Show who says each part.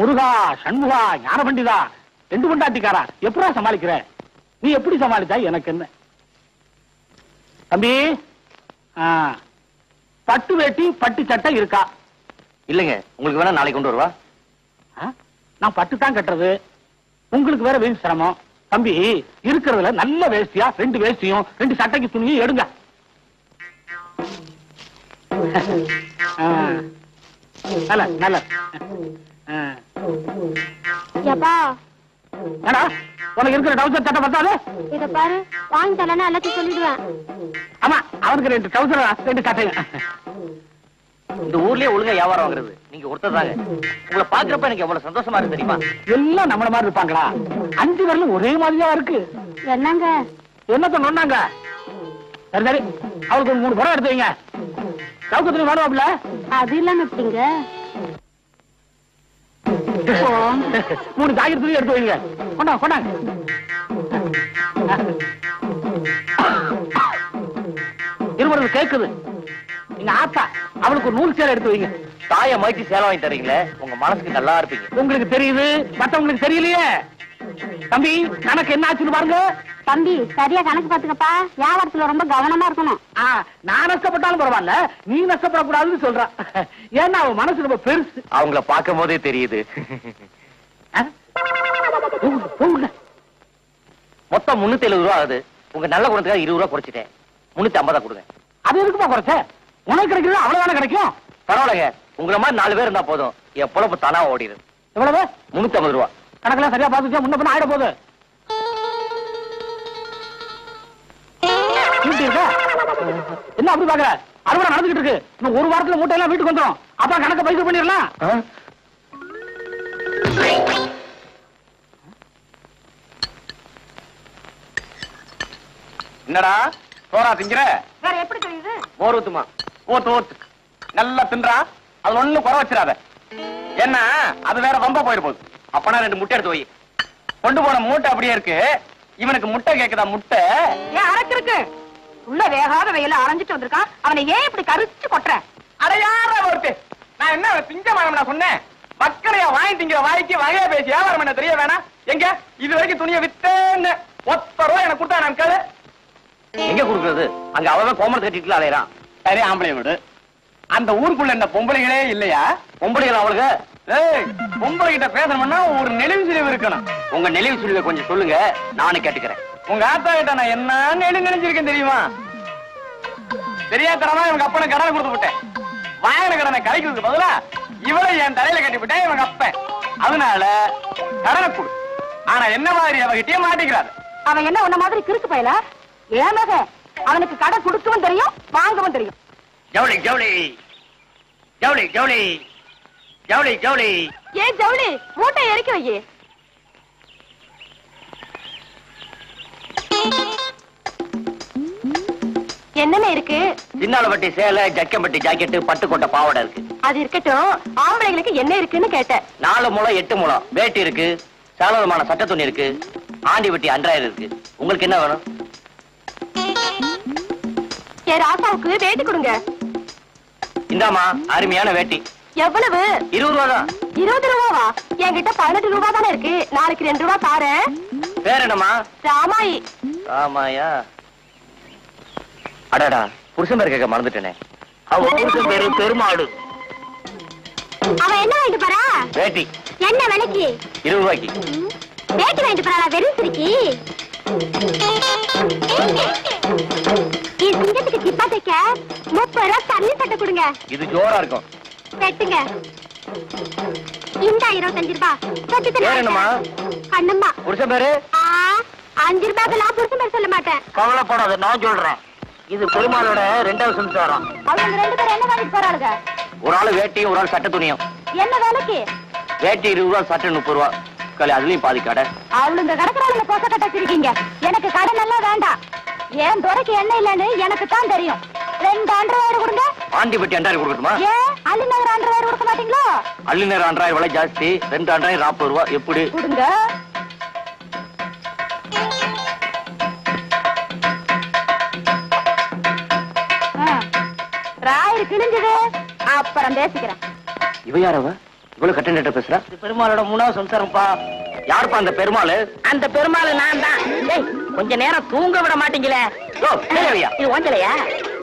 Speaker 1: முருகா சண்முகா ஞான பண்டிதா ரெண்டு கொண்டாட்டிக்காரா எப்படா சமாளிக்கிற நீ எப்படி சமாளிச்சா எனக்கு என்ன தம்பி பட்டு வேட்டி பட்டு சட்டை இருக்கா
Speaker 2: இல்லைங்க உங்களுக்கு வேணா நாளைக்கு கொண்டு வருவா?
Speaker 1: நான் பட்டு தான் கட்டுறது உங்களுக்கு வேற வேணும் சிரமம் தம்பி இருக்கிறதுல நல்ல வேஷ்டியா ரெண்டு வேஷ்டியும் ரெண்டு சட்டைக்கு துணியும் எடுங்க. நல்ல நல்ல.
Speaker 3: எப்பா
Speaker 1: ஏடா உனக்கு இருக்கிற டவுசர் சட்டை பத்தாது?
Speaker 3: இத பாரு வாங்கி தரலன்னா எல்லாத்தையும் சொல்லிடுவேன்.
Speaker 1: ஆமா அவனுக்கு ரெண்டு டவுசர் ரெண்டு
Speaker 2: இந்த ஊர்லயே ஒழுங்கா வியாபாரம் வாங்குறது. நீங்க ஒருத்தர் தாங்க. உங்களை பாக்குறப்ப எனக்கு எவ்வளவு சந்தோஷமா இருக்கு தெரியுமா?
Speaker 1: எல்லாம் நம்மள மாதிரி இருப்பாங்களா? அஞ்சு வரலும் ஒரே மாதிரியா இருக்கு.
Speaker 3: என்னங்க?
Speaker 1: என்னத்த நொன்னாங்க சரி சரி. அவளுக்கு ஒரு மூணு புறம் எடுத்து வைங்க. சவுக்கத்துல வேணுவாப்ல
Speaker 3: அது இல்லாம எப்படிங்க?
Speaker 1: மூணு காய்கறி துணி எடுத்து வைங்க. கொண்டாங்க கொண்டாங்க இருபது கேக்குது. நீங்க ஆத்தா அவளுக்கு ஒரு நூல் சேலை எடுத்து வைங்க.
Speaker 2: தாய மாய்ச்சி சேலை வாங்கி தரீங்களே? உங்க மனசுக்கு நல்லா இருப்பீங்க.
Speaker 1: உங்களுக்கு தெரியுது மத்தவங்களுக்கு தெரியலையே. தம்பி கணக்கு என்ன ஆச்சுன்னு பாருங்க.
Speaker 3: தம்பி சரியா கணக்கு பாத்துக்கப்பா வியாபாரத்துல ரொம்ப கவனமா இருக்கணும்.
Speaker 1: நான் நஷ்டப்பட்டாலும் பரவாயில்ல. நீ நஷ்டப்படக்கூடாதுன்னு சொல்றான் ஏன்னா அவன் மனசு ரொம்ப பெருசு.
Speaker 2: அவங்கள பார்க்கும் போதே தெரியுது. மொத்தம் முன்னூத்தி எழுபது ரூபா ஆகுது. உங்க நல்ல குணத்துக்காக இருபது ரூபா குறைச்சிட்டேன். முன்னூத்தி ஐம்பதா கொடுங்க.
Speaker 1: அது எதுக்குப்பா குறைச்ச? உனக்கு கிடைக்கிறது அவ்வளவுதானே கிடைக்கும்?
Speaker 2: பரவாயில்லைங்க. உங்களை மாதிரி நாலு பேர் இருந்தா போதும். என் பொழப்பு தானா ஓடிடுது
Speaker 1: எவ்வளவு?
Speaker 2: முன்னூத்தி ஐம்பது ரூபா.
Speaker 1: கணக்கெல்லாம் சரியா பாத்துச்சா முன்ன பின்ன ஆயிட போகுது? என்ன அப்படி பாக்குற? அறுவடை நடந்துகிட்டு இருக்கு. இன்னும் ஒரு வாரத்துல மூட்டை எல்லாம் வீட்டுக்கு வந்துடும் அப்புறம் கணக்க பைசல் பண்ணிடலாம்.
Speaker 4: என்னடா? சோறா திங்கிற?
Speaker 3: வேற எப்படி தெரியுது?
Speaker 2: மோர் ஊத்துமா?
Speaker 4: ஓத்து ஓத்து நல்லா தின்றா? அதுல ஒண்ணும் குறை வச்சிடாத. என்ன? அது வேற வம்ப போயிரு போகுது.
Speaker 2: அப்பனா ரெண்டு முட்டை எடுத்து வை.
Speaker 4: கொண்டு போன மூட்டை அப்படியே இருக்கு. இவனுக்கு முட்டை கேக்குதா முட்டை?
Speaker 5: ஏன் அரைச்சிருக்கு உள்ள வேகாத வெயில அரைஞ்சிட்டு வந்திருக்கான். அவனை ஏன் இப்படி கரிச்சு கொட்டுற?
Speaker 4: அட யாரா ஒருத்து? நான் என்ன திங்க நான் சொன்னேன்? மக்களையா வாங்கி திங்கிற வாய்க்கு வகையா பேசி வியாபாரம் பண்ண தெரிய வேணாம். எங்க? இது வரைக்கும் துணியை வித்தேன்னு. ஒத்த ரூபா எனக்கு கொடுத்தா நான் கேளு.
Speaker 2: எங்க குடுக்குறது? அங்க அவன் கோமரத்தை கட்டிட்டு அலையறான்.
Speaker 4: சரி ஆம்பளை வீடு. அந்த ஊருக்குள்ள இந்த பொம்பளைகளே இல்லையா?
Speaker 2: பொம்பளைகள் அவளுக்கு
Speaker 4: ஏய் பொம்பளை கிட்ட பேசணும்னா ஒரு நெளிவு சுழிவு இருக்கணும்.
Speaker 2: உங்க நெளிவு சுழிவை கொஞ்சம் சொல்லுங்க நானும் கேட்டுக்கிறேன்.
Speaker 4: உங்க ஆத்தா கிட்ட நான் என்ன நெளி நினைச்சிருக்கேன் தெரியுமா? தெரியாதனமா இவங்க அப்பனை கடனை கொடுத்து விட்டேன். வாங்கின கடனை கலைக்கிறதுக்கு பதிலா இவளை என் தலையில கட்டி விட்டேன் இவங்க அப்பன் அதனால கடனை கொடு. ஆனா என்ன மாதிரி அவகிட்டயே மாட்டிக்கிறாரு?
Speaker 5: அவன் என்ன உன்ன மாதிரி கிறுக்கு பயல? ஏமக அவனுக்கு கடை கொடுக்கவும் தெரியும் வாங்கவும் தெரியும்.
Speaker 2: ஜவுளி ஜவுளி. ஜவுளி ஜவுளி. ஜவுளி ஜவுளி.
Speaker 5: ஏன் ஜவுளி மூட்டை இறக்கி வை.
Speaker 3: என்னென்ன இருக்கு?
Speaker 2: சின்னாலப்பட்டி சேலை ஜக்கம்பட்டி ஜாக்கெட்டு பட்டுக்கோட்டை பாவாடை இருக்கு.
Speaker 3: அது இருக்கட்டும் ஆம்பளைங்களுக்கு என்ன இருக்குன்னு கேட்டேன்
Speaker 2: நாலு முளம் எட்டு முளம் வேட்டி இருக்கு சாலதமான சட்ட துணி இருக்கு ஆண்டி வெட்டி அன்றாயிரம் இருக்கு. உங்களுக்கு என்ன வேணும்?
Speaker 3: என் ராசாவுக்கு வேட்டி கொடுங்க.
Speaker 2: இந்தாமா அருமையான வேட்டி.
Speaker 3: எவ்வளவு?
Speaker 2: இருபது ரூபா தான்
Speaker 3: இருபது ரூபாவா? என்கிட்ட பதினெட்டு ரூபா தானே இருக்கு. நாளைக்கு ரெண்டு ரூபா தாரேன்.
Speaker 2: பேர் என்னம்மா?
Speaker 3: ராமாயி.
Speaker 2: ஆமாயா அடடா புருஷன் பேர் கேட்க மறந்துட்டேனே. புருஷன் பேரு பெருமாடு.
Speaker 3: அவன் என்ன வாங்கிட்டு போறா?
Speaker 2: வேட்டி.
Speaker 3: என்ன விலைக்கு?
Speaker 2: இருபது ரூபாய்க்கு.
Speaker 3: வேட்டி வாங்கிட்டு போறா வெறும் சிரிக்கி முப்பது ரூபா தண்ணி சட்டை கொடுங்க.
Speaker 2: இது ஜோரா இருக்கும்.
Speaker 3: வெட்டுங்க. இந்த இருபத்தஞ்சு ரூபா. சொத்து
Speaker 2: பேர் என்னம்மா?
Speaker 3: கண்ணம்மா.
Speaker 2: புருஷன் பேரு?
Speaker 3: அஞ்சு ரூபாய்க்கெல்லாம் புருஷன் பேர் சொல்ல மாட்டேன்.
Speaker 2: கவலைப்படாத நான் சொல்றேன். இது பெருமாளோட ரெண்டாவது சம்சாரம்
Speaker 3: அவங்க ரெண்டு பேரும் என்ன வாங்கிட்டு போறாளுங்க?
Speaker 2: ஒரு ஆள் வேட்டியும் ஒரு ஆள் சட்ட துணியும்.
Speaker 3: என்ன வேலைக்கு?
Speaker 2: வேட்டி இருபது ரூபா சட்டை முப்பது ரூபா. கலை அதுலயும் பாதி கடை.
Speaker 3: அவளுங்க கடற்கறாளுங்க போச கட்ட வச்சிருக்கீங்க. எனக்கு கடன் எல்லாம் வேண்டாம். ஏன் துறைக்கு என்ன இல்லைன்னு எனக்கு தான் தெரியும். ரெண்டு அண்டர்வேர் கொடுங்க.
Speaker 2: ஆண்டி பெட்டி அண்டாயிரம் கொடுக்கட்டுமா?
Speaker 3: ஏன் அலிநகர் அண்டர்வேர் கொடுக்க மாட்டீங்களோ?
Speaker 2: அள்ளி நேரம் அண்டாயிரம் விலை ஜாஸ்தி. ரெண்டு அண்டாயிரம் நாற்பது ரூபா. எப்படி?
Speaker 3: கொடுங்க. ராயர் கிழிஞ்சது. அப்புறம் பேசிக்கிறேன்.
Speaker 2: இவ யாரவ இவ்வளவு கட்ட பேசுற?
Speaker 6: பெருமாளோட மூணாவது சம்சாரம்ப்பா
Speaker 2: யாருப்பா அந்த பெருமாள்?
Speaker 6: அந்த பெருமாள் நான் தான் கொஞ்ச நேரம் தூங்க விட மாட்டீங்களே? இது ஓஞ்சலையா?